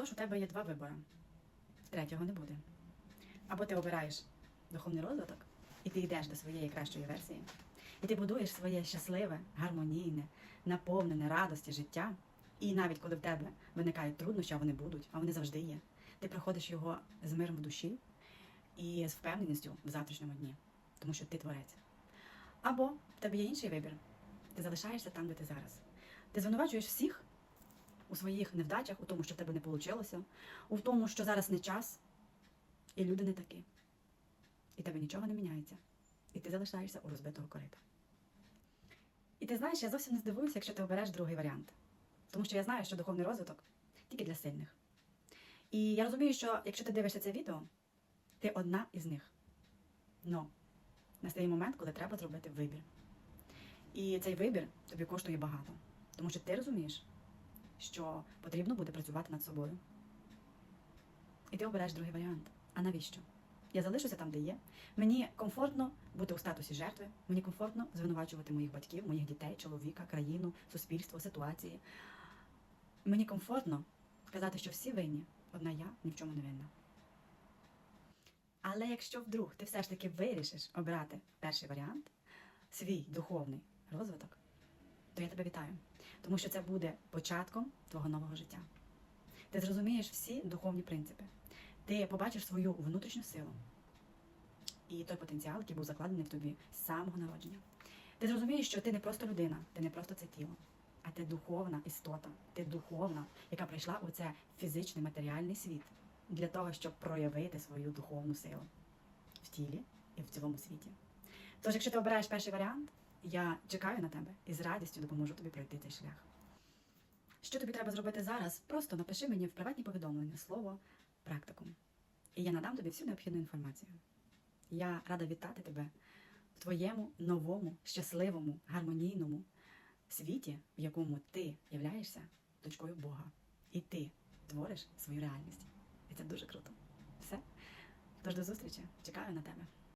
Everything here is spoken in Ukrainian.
Отож, у тебе є два вибори. Третього не буде. Або ти обираєш духовний розвиток, і ти йдеш до своєї кращої версії, і ти будуєш своє щасливе, гармонійне, наповнене радості життя. І навіть коли в тебе виникають труднощі, а вони будуть, а вони завжди є, ти проходиш його з миром в душі і з впевненістю в завтрашньому дні, тому що ти творець. Або в тебе є інший вибір. Ти залишаєшся там, де ти зараз. Ти звинувачуєш всіх у своїх невдачах, у тому, що в тебе не вийшло, у тому, що зараз не час, і люди не такі. І тебе нічого не міняється. І ти залишаєшся у розбитого корита. І ти знаєш, я зовсім не здивуюся, якщо ти обереш другий варіант. Тому що я знаю, що духовний розвиток тільки для сильних. І я розумію, що якщо ти дивишся це відео, ти одна із них. Но настає момент, коли треба зробити вибір. І цей вибір тобі коштує багато. Тому що ти розумієш, що потрібно буде працювати над собою. І ти обереш другий варіант. А навіщо? Я залишуся там, де є. Мені комфортно бути у статусі жертви, мені комфортно звинувачувати моїх батьків, моїх дітей, чоловіка, країну, суспільство, ситуації. Мені комфортно казати, що всі винні, одна я ні в чому не винна. Але якщо вдруг ти все ж таки вирішиш обрати перший варіант, свій духовний розвиток, то я тебе вітаю. Тому що це буде початком твого нового життя. Ти зрозумієш всі духовні принципи. Ти побачиш свою внутрішню силу і той потенціал, який був закладений в тобі з самого народження. Ти зрозумієш, що ти не просто людина, ти не просто це тіло, а ти духовна істота, ти духовна, яка прийшла у це фізичний матеріальний світ для того, щоб проявити свою духовну силу в тілі і в цілому світі. Тож, якщо ти обираєш перший варіант, я чекаю на тебе і з радістю допоможу тобі пройти цей шлях. Що тобі треба зробити зараз? Просто напиши мені в приватні повідомлення слово практикум. І я надам тобі всю необхідну інформацію. Я рада вітати тебе в твоєму новому, щасливому, гармонійному світі, в якому ти являєшся дочкою Бога. І ти твориш свою реальність. І це дуже круто. Все. Тож до зустрічі. Чекаю на тебе.